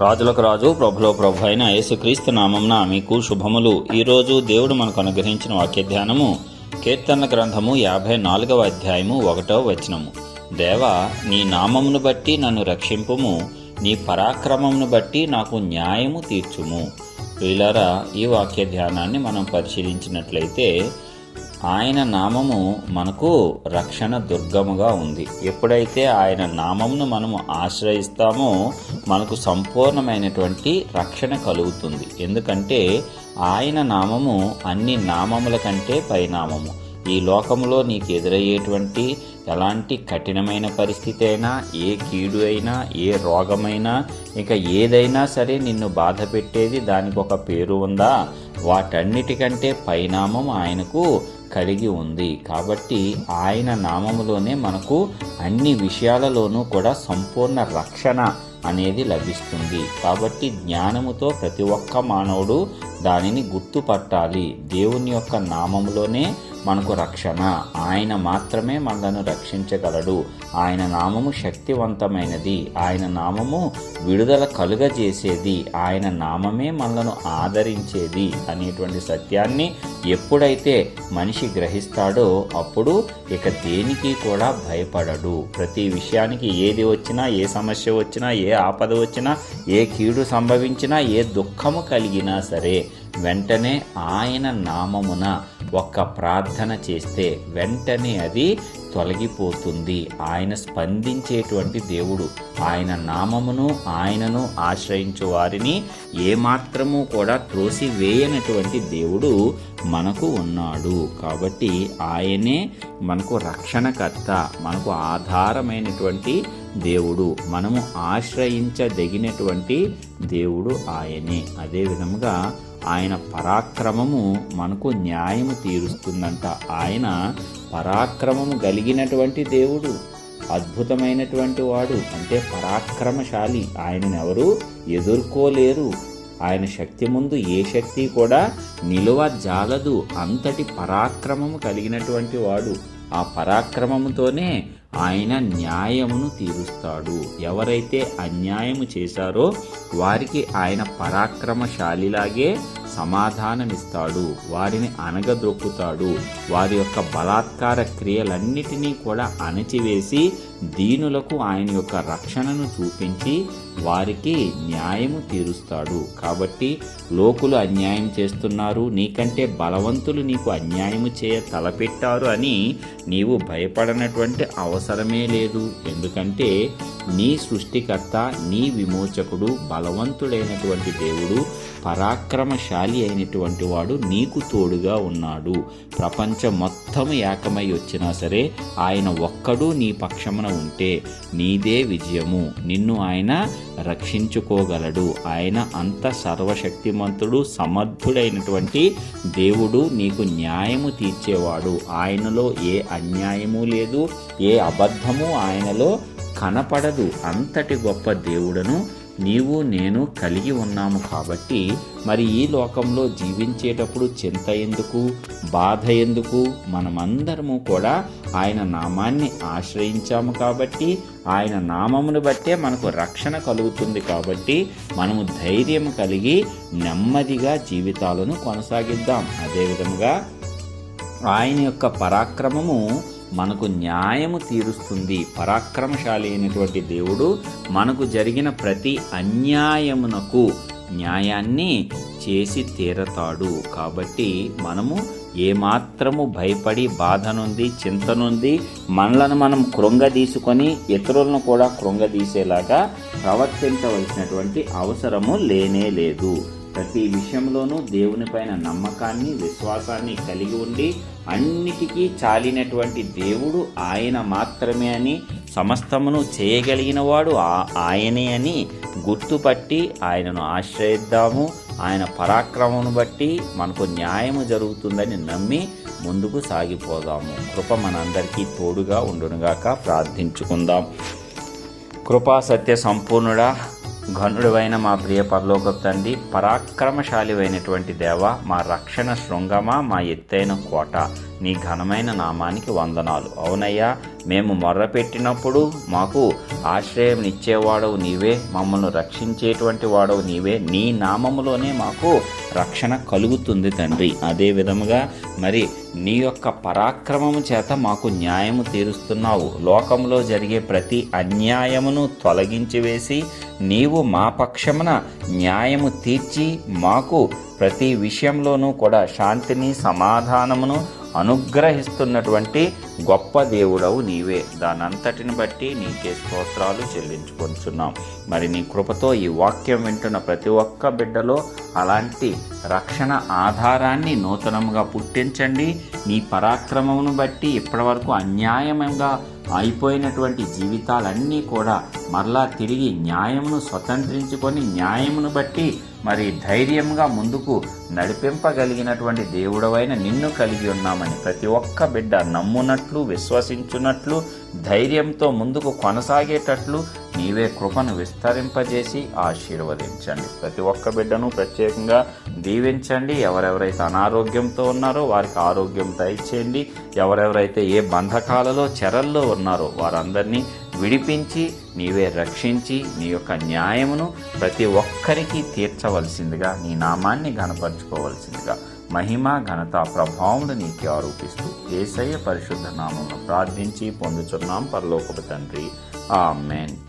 రాజులకు రాజు ప్రభులో ప్రభు అయిన యేసుక్రీస్తు నామంన మీకు శుభములు. ఈరోజు దేవుడు మనకు అనుగ్రహించిన వాక్య ధ్యానము కీర్తన గ్రంథము యాభై నాలుగవ అధ్యాయము ఒకటవ వచనము. దేవా నీ నామమును బట్టి నన్ను రక్షింపుము నీ పరాక్రమమును బట్టి నాకు న్యాయము తీర్చుము. ప్రియులారా ఈ వాక్య ధ్యానాన్ని మనం పరిశీలించినట్లయితే ఆయన నామము మనకు రక్షణ దుర్గముగా ఉంది. ఎప్పుడైతే ఆయన నామమును మనము ఆశ్రయిస్తామో మనకు సంపూర్ణమైనటువంటి రక్షణ కలుగుతుంది. ఎందుకంటే ఆయన నామము అన్ని నామముల కంటే పైనామము ఈ లోకంలో నీకు ఎదురయ్యేటువంటి ఎలాంటి కఠినమైన పరిస్థితి అయినా ఏ కీడు అయినా ఏ రోగమైనా ఇక ఏదైనా సరే నిన్ను బాధ పెట్టేది దానికి ఒక పేరు ఉందా? వాటన్నిటికంటే పైనామం ఆయనకు కలిగి ఉంది. కాబట్టి ఆయన నామములోనే మనకు అన్ని విషయాలలోనూ కూడా సంపూర్ణ రక్షణ అనేది లభిస్తుంది. కాబట్టి జ్ఞానముతో ప్రతి ఒక్క మానవుడు దానిని గుర్తుపట్టాలి. దేవుని యొక్క నామములోనే మనకు రక్షణ. ఆయన మాత్రమే మనలను రక్షించగలడు. ఆయన నామము శక్తివంతమైనది. ఆయన నామము విడుదల కలుగజేసేది. ఆయన నామమే మనలను ఆదరించేది అనేటువంటి సత్యాన్ని ఎప్పుడైతే మనిషి గ్రహిస్తాడో అప్పుడు ఇక దేనికి కూడా భయపడడు. ప్రతి విషయానికి ఏది వచ్చినా ఏ సమస్య వచ్చినా ఏ ఆపద వచ్చినా ఏ కీడు సంభవించినా ఏ దుఃఖము కలిగినా సరే వెంటనే ఆయన నామమున ఒక్క ప్రార్థన చేస్తే వెంటనే అది తొలగిపోతుంది. ఆయన స్పందించేటువంటి దేవుడు ఆయన నామమును ఆయనను ఆశ్రయించు వారిని ఏమాత్రము కూడా త్రోసివేయనటువంటి దేవుడు మనకు ఉన్నాడు. కాబట్టి ఆయనే మనకు రక్షణకర్త మనకు ఆధారమైనటువంటి దేవుడు మనము ఆశ్రయించదగినటువంటి దేవుడు ఆయనే. అదే విధముగా ఆయన పరాక్రమము మనకు న్యాయము తీరుస్తుందంట. ఆయన పరాక్రమము కలిగినటువంటి దేవుడు అద్భుతమైనటువంటి వాడు అంటే పరాక్రమశాలి. ఆయనను ఎవరు ఎదుర్కోలేరు. ఆయన శక్తి ముందు ఏ శక్తి కూడా నిలువ జాలదు. అంతటి పరాక్రమము కలిగినటువంటి వాడు. ఆ పరాక్రమముతోనే ఆయన న్యాయమును తీరుస్తాడు. ఎవరైతే అన్యాయము చేశారో వారికి ఆయన పరాక్రమశాలిలాగే సమాధానమిస్తాడు. వారిని అనగదొక్కుతాడు వారి యొక్క బలాత్కార క్రియలన్నిటినీ కూడా అణచివేసి దీనులకు ఆయన యొక్క రక్షణను చూపించి వారికి న్యాయము తీరుస్తాడు. కాబట్టి లోకులు అన్యాయం చేస్తున్నారు. నీకంటే బలవంతులు నీకు అన్యాయము చేయ తలపెట్టారు అని నీవు భయపడనటువంటి అవసరమే లేదు. ఎందుకంటే నీ సృష్టికర్త నీ విమోచకుడు బలవంతుడైనటువంటి దేవుడు పరాక్రమశాలి అయినటువంటి వాడు నీకు తోడుగా ఉన్నాడు. ప్రపంచం మొత్తం ఏకమై వచ్చినా సరే ఆయన ఒక్కడు నీ పక్షమున ఉంటే నీదే విజయము. నిన్ను ఆయన రక్షించుకోగలడు. ఆయన అంత సర్వశక్తిమంతుడు సమర్థుడైనటువంటి దేవుడు నీకు న్యాయము తీర్చేవాడు. ఆయనలో ఏ అన్యాయము లేదు ఏ అబద్ధము ఆయనలో కనపడదు. అంతటి గొప్ప దేవుడను నీవు నేను కలిగి ఉన్నాము కాబట్టి మరి ఈ లోకంలో జీవించేటప్పుడు చింత ఎందుకు బాధ ఎందుకు? మనమందరము కూడా ఆయన నామాన్ని ఆశ్రయించాము కాబట్టి ఆయన నామమును బట్టే మనకు రక్షణ కలుగుతుంది కాబట్టి మనము ధైర్యం కలిగి నెమ్మదిగా జీవితాలను కొనసాగిద్దాం. అదేవిధంగా ఆయన యొక్క పరాక్రమము మనకు న్యాయము తీరుస్తుంది. పరాక్రమశాలి అయినటువంటి దేవుడు మనకు జరిగిన ప్రతి అన్యాయమునకు న్యాయాన్ని చేసి తీరతాడు. కాబట్టి మనము ఏమాత్రము భయపడి బాధనుంది చింతనుంది మనలను మనం కృంగదీసుకొని ఇతరులను కూడా కృంగదీసేలాగా ప్రవర్తించవలసినటువంటి అవసరము లేనే లేదు. ప్రతి విషయంలోనూ దేవునిపైన నమ్మకాన్ని విశ్వాసాన్ని కలిగి ఉండి అన్నిటికీ చాలినటువంటి దేవుడు ఆయన మాత్రమే అని సమస్తమును చేయగలిగినవాడు ఆయనే అని గుర్తుపట్టి ఆయనను ఆశ్రయిద్దాము. ఆయన పరాక్రమమును బట్టి మనకు న్యాయము జరుగుతుందని నమ్మి ముందుకు సాగిపోదాము. కృప మనందరికీ తోడుగా ఉండునుగాక ప్రార్థించుకుందాం. కృపా సత్య సంపూర్ణుడా ఘనుడువైన మా ప్రియ పరలోక తండ్రి పరాక్రమశాలివైనటువంటి దేవ మా రక్షణ శృంగమా మా ఎత్తైన కోట. నీ ఘనమైన నామానికి వందనాలు. అవునయ్యా మేము మొర్రపెట్టినప్పుడు మాకు ఆశ్రయం ఇచ్చేవాడవు నీవే మమ్మల్ని రక్షించేటువంటి వాడవు నీవే నీ నామములోనే మాకు రక్షణ కలుగుతుంది తండ్రి. అదే విధముగా మరి నీ యొక్క పరాక్రమము చేత మాకు న్యాయము తీరుస్తున్నావు. లోకంలో జరిగే ప్రతి అన్యాయమును తొలగించి వేసి నీవు మా పక్షమున న్యాయము తీర్చి మాకు ప్రతి విషయంలోనూ కూడా శాంతిని సమాధానమును అనుగ్రహిస్తున్నటువంటి గొప్ప దేవుడవు నీవే. దానంతటిని బట్టి నీకే స్తోత్రాలు చెల్లించుకొంచున్నాం. మరి నీ కృపతో ఈ వాక్యం వింటున్న ప్రతి ఒక్క బిడ్డలో అలాంటి రక్షణ ఆధారాన్ని నూతనంగా పుట్టించండి. నీ పరాక్రమమును బట్టి ఇప్పటివరకు అన్యాయంగా అయిపోయినటువంటి జీవితాలన్నీ కూడా మరలా తిరిగి న్యాయమును స్వతంత్రించుకొని న్యాయమును బట్టి మరి ధైర్యంగా ముందుకు నడిపింపగలిగినటువంటి దేవుడవైన నిన్ను కలిగి ఉన్నామని ప్రతి ఒక్క బిడ్డ నమ్మునట్లు విశ్వసించున్నట్లు ధైర్యంతో ముందుకు కొనసాగేటట్లు నీవే కృపను విస్తరింపజేసి ఆశీర్వదించండి. ప్రతి ఒక్క బిడ్డను ప్రత్యేకంగా దీవించండి. ఎవరెవరైతే అనారోగ్యంతో ఉన్నారో వారికి ఆరోగ్యం దయచేయండి. ఎవరెవరైతే ఏ బంధకాలలో చెరల్లో ఉన్నారో వారందరినీ విడిపించి నీవే రక్షించి నీ యొక్క న్యాయమును ప్రతి ఒక్క ఒక్కరికి తీర్చవలసిందిగా నీ నామాన్ని గనపరుచుకోవలసిందిగా మహిమ ఘనత ప్రభావములు నీకే ఆరోపిస్తూ ఏసయ్య పరిశుద్ధ నామమును ప్రార్థించి పొందుచున్నాం పరలోకపు తండ్రి. ఆ ఆమెన్.